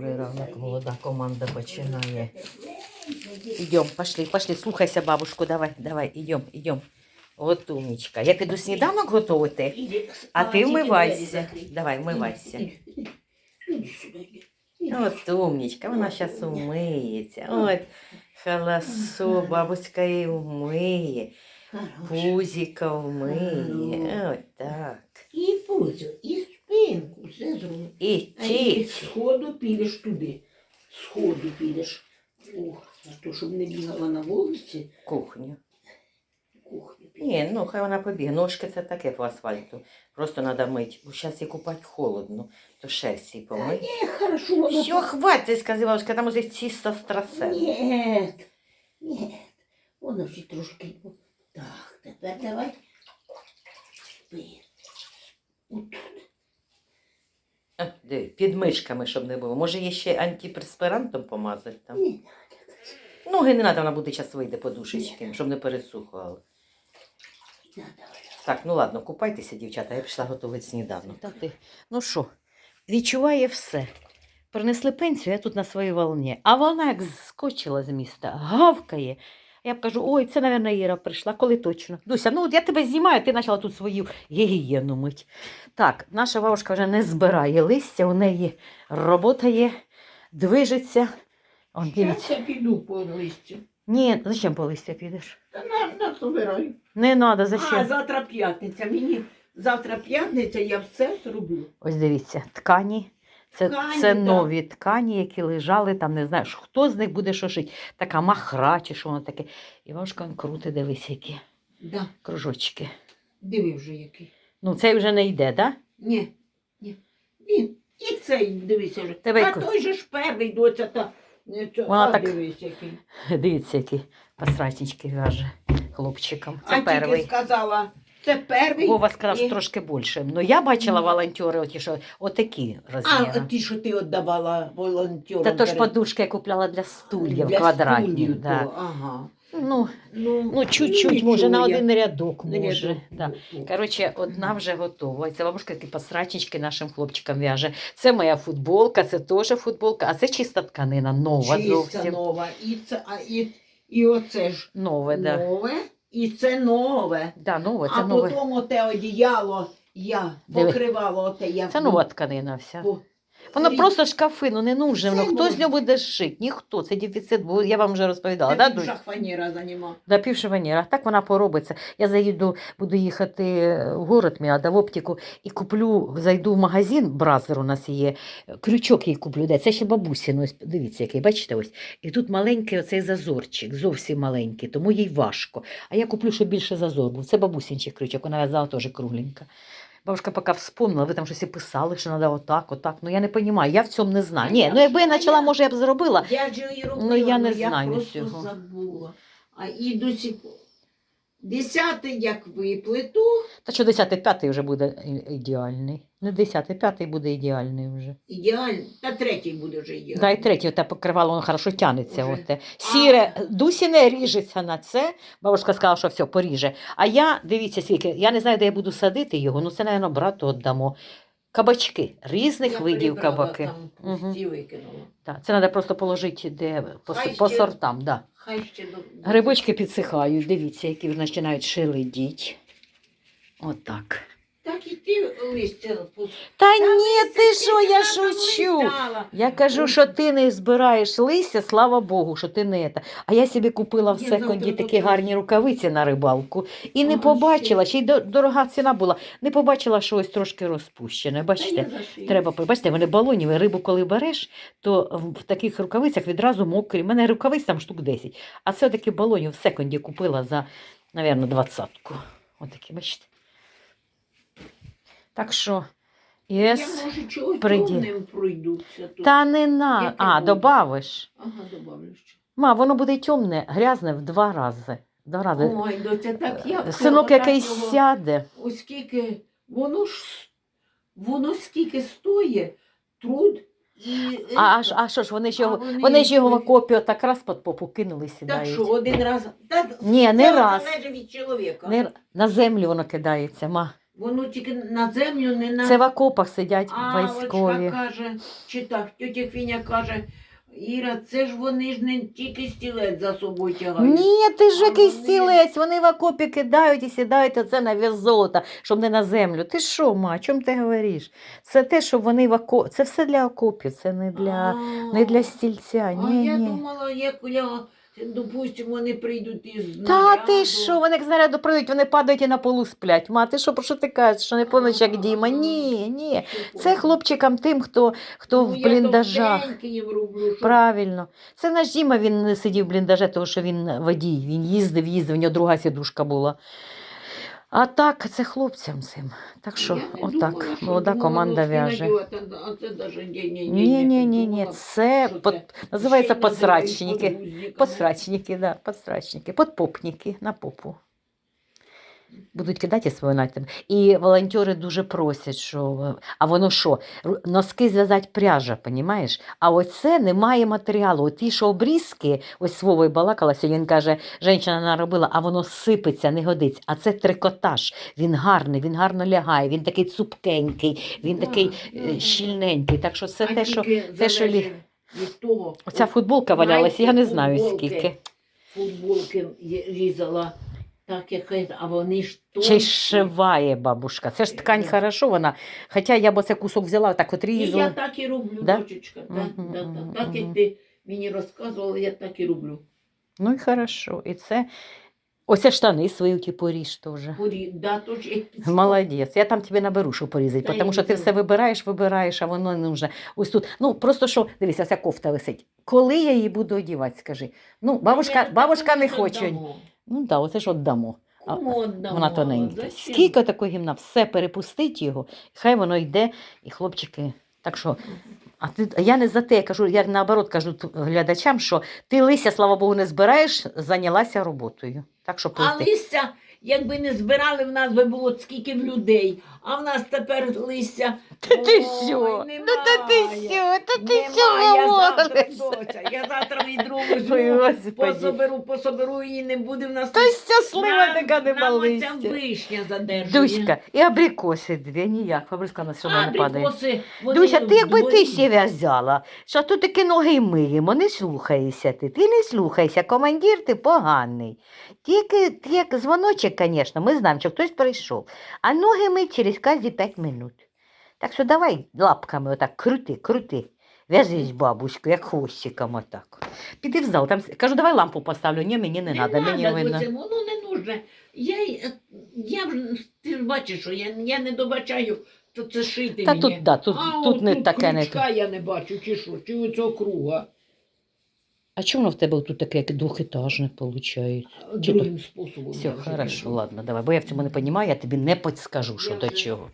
Добрий ранок, молода команда починає. Ідем, пошли, пошли, слухайся бабушку, давай, давай, ідем. От умнічка. Я піду сніданок готувати, а ти вмивайся. Давай, вмивайся. От умнічка, вона зараз умиється. От, халасо, бабуська її вмиє, пузіка вмиє. От так. І пузо, і все зробить. І А і ті. сходу підеш туди. Сходу підеш. Ох, а то, щоб не бігала на вулиці, Кухню. кухню підеш. Ні, ну хай вона побіг. Ножки це таке по асфальту. Просто треба мити. Бо зараз її купати холодно, то шерсть їй помий. Ні, хорошо, воно... Все, хватить, сказала бабушка, там уже чисто страсе. Ні, ні. Воно ще трошки. Так, тепер давай. Спи. Отут. Під мишками, щоб не було. Може, є ще антиперспирантом помазати там. Ні, Ноги не треба, вона буде час вийде подушечки, щоб не пересухувало. Так, ну ладно, купайтеся, дівчата, я пішла готувати сніданок. Ну що, відчуває все. Принесли пенсію, я тут на своїй волні. А вона як скочила з міста, гавкає. Я б кажу, ой, це, мабуть, Іра прийшла, коли точно. Дуся, ну от я тебе знімаю, ти почала тут свою гігієну мить. Так, наша бабушка вже не збирає листя, у неї робота є, движеться. Он, дивіться. я піду по листю. Ні, зачем по листя підеш? Та на, на собираю. Не треба, А, завтра п'ятниця. Мені завтра п'ятниця, я все зроблю. Ось дивіться, ткані. Це, Ткані, це да. нові ткані, які лежали там, не знаю, що- хто з них буде що шити. Така махра чи що воно таке. І бабушка крути, дивись, які Да. кружочки. Диви вже який. Ну, цей вже не йде, так? Ні, ні. Він. І цей, дивися вже. Тебе а той же ж перший доця та. Вона а, так- дивись який. Да? Дивіться, які посрачнички в'яже хлопчикам. Це а тільки перший. сказала, це перший. Вова сказав, що і- трошки більше. Ну, я бачила Ну. волонтери, оті, що отакі А, розміри. ті, що ти віддавала волонтерам. Та то ж перед- подушки я купляла для стульїв для квадратні. стульїв, Да. то, Ага. Ну, Ну, ну, чуть-чуть, може, на нічого, один рядок може. Да. Ну, Коротше, одна вже готова. І Це бабушка такі посрачечки нашим хлопчикам в'яже. Це моя футболка, це теж футболка, а це чиста тканина, нова Чиста зовсім. нова. І, це, а, і, і оце ж Нове, да. нове, і це нове. Да, нове, це а нове. потім те одіяло я Диви. покривало те. я. Це нова тканина вся. Бо- Воно просто шкафи, ну не нужно. Це Ну, хто з нього буде шити? Ніхто. Це дефіцит, бо я вам вже розповідала. Да, Дунь? шахфаніра заніма. Да, півшеваніра. Так вона поробиться. Я заїду, буду їхати в город, треба в оптику, і куплю, зайду в магазин, бразер у нас є, крючок їй куплю. Де? Це ще бабусін, ось дивіться, який, бачите ось. І тут маленький оцей зазорчик, зовсім маленький, тому їй важко. А я куплю, щоб більше зазор був. Це бабусінчий крючок, вона в'язала теж кругленька. Бабушка поки вспомнила, ви там щось і писали, що треба отак, отак. Ну я не розумію, я в цьому не знаю. Ні, ну якби я почала, може, я б зробила. Я ж її робила, Ну, я не але знаю я просто цього. забула. А і до сих. Десятий як виплету, Та що 10 п'ятий вже буде ідеальний. Не 10 п'ятий буде ідеальний вже. ідеально, та третій буде вже ідеально. Да, і третє те покривало, воно хорошо тянеться. Уже. Оте. Сіре, Дусіне ріжеться на це. Бабушка сказала, що все, поріже. А я, дивіться, скільки, я не знаю, де я буду садити його, ну це, мабуть, брату віддамо. Кабачки, різних Я видів кабаки. Там викинула. Так, це треба просто положити де, по, Хай по ще- сортам. Да. Хай ще до... Грибочки підсихають, дивіться, які вже починають шеледіть. Отак. Так і ти листя пус- Та Та ні, ти що, я шучу. Я кажу, що ти не збираєш листя, слава Богу, що ти не це. А я собі купила в Я секонді завтра такі гарні рукавиці на рибалку. І не Ага, побачила, ще й до- дорога ціна була, не побачила, що ось трошки розпущене. Бачите? Треба, бачите, вони балоніві, рибу коли береш, то в в таких рукавицях відразу мокрі. У мене рукавиць там штук 10. А це такі балоні в секунді купила за, мабуть, двадцятку. Отакі, бачите. Так що, Я єс. тут. Та не на. Яке А, буде? добавиш. Ага, добавлю ще. Ма, воно буде темне, грязне в два рази. Два рази. Ой, доця, так я... Синок якийсь його- сяде. Ось скільки, воно ж, воно скільки стоїть, труд і... А, а, а що ж, вони ж його, вони вони ж його в окопі так раз під попу кинули Так що, один раз... Та, Ні, не раз. від чоловіка. Не, на землю воно кидається, ма. Воно тільки на землю не на Це в окопах сидять А, військові. Каже, чи так, тетя Фіня каже, Іра, це ж вони ж не тільки стілець за собою тягають. Ні, ти ж А якийсь вони- стілець, вони в окопі кидають і сідають оце на золота, щоб не на землю. Ти що, ма, о чому ти говориш? Це те, що вони в окопі. Це все для окопів, це не для, не для стільця. А Ні, я ні. думала, як я, допустимо, вони прийдуть із Та ти що, вони як знаряду прийдуть, вони падають і на полу сплять. Ма, ти що, про що ти кажеш, що не поноч, як Діма? Ні, ні. Це хлопчикам тим, хто, хто в Ну, я бліндажах. Правильно. Це наш Діма, він не сидів в бліндаже, тому що він водій. Він їздив, їздив, у нього друга сідушка була. А так, це хлопцям цим. Так що, отак, молода команда в'яже. Ні, ні, ні, Ні, це, под- називається подсрачники. Подсрачники, да, подсрачники, подпопники на попу. Будуть кидати свою натям. І волонтери дуже просять, що а воно що? Носки зв'язати пряжа, понімаєш? А оце немає матеріалу. От ті, що обрізки, ось з Вовою балакала сьогодні, він каже, жінка наробила, а воно сипеться, не годиться. А це трикотаж. Він гарний, він гарно лягає, він такий цупкенький, він такий е, щільненький. Так що це те, що те, що лі- від того, оця футболка валялася, я не знаю скільки. футболки є- різала, так як, а вони ж тонкі. Чи шиває бабушка. Це ж ткань хорошо, вона. Хоча я б оце кусок взяла, так от І різала. я так і роблю, Да? дочечка. Да, Мгм, да, мгм, да. Так як мгм. ти мені розказувала, я так і роблю. Ну і хорошо. І це. Оце штани свої ті поріж теж. Порі... Да, Молодець. Я там тобі наберу, що порізати, Та тому що ти все вибираєш, вибираєш, а воно не вже. Ось тут. Ну просто що, дивися, ця кофта висить. Коли я її буду одівати, скажи. Ну, бабушка, Ні, бабушка не хоче. віддамо. Ну так, оце ж віддамо. А, Кому віддамо? Вона тоненька. Зачем? Скільки такого гімна? Все перепустить його, хай воно йде, і хлопчики. Так що, а ти, а я не за те, я кажу, я наоборот кажу глядачам, що ти лися, слава Богу, не збираєш, зайнялася роботою. Так що А плити. Листя, якби не збирали, в нас би було скільки людей. А в нас тепер листя. Та ти що? Ну та ти що? Та ти що я завтра, говориш? я завтра відру Ой, візьму, пособеру, пособеру її, не буде в нас. Та щаслива така нема нам оця вишня задержує. Дуська, і абрикоси дві, ніяк, фабрика на все не падає. Абрикоси, вони Дуся, ти якби ти ще в'язала, що тут таки ноги миємо, не слухайся ти, ти не слухайся, командир ти поганий. Тільки ти як дзвоночок, звісно, ми знаємо, що хтось прийшов, а ноги ми через кожні 5 минут. Так що давай лапками отак крути, крути. В'яжись, бабуську, як хвостиком отак. Піди в зал, там кажу, давай лампу поставлю. Ні, мені не треба, мені надо, видно. Доця, воно не нужне. Я, я вже, ти ж бачиш, що я, я не добачаю, то це шити Та мені. тут, да, тут, а тут от не таке не. крючка я не бачу, чи що, чи оцього круга. А чому воно в тебе тут таке як двохетажне виходить? Другим способом. Все, хорошо, ладно, давай, бо я в цьому не розумію, я тобі не підскажу, що до чого.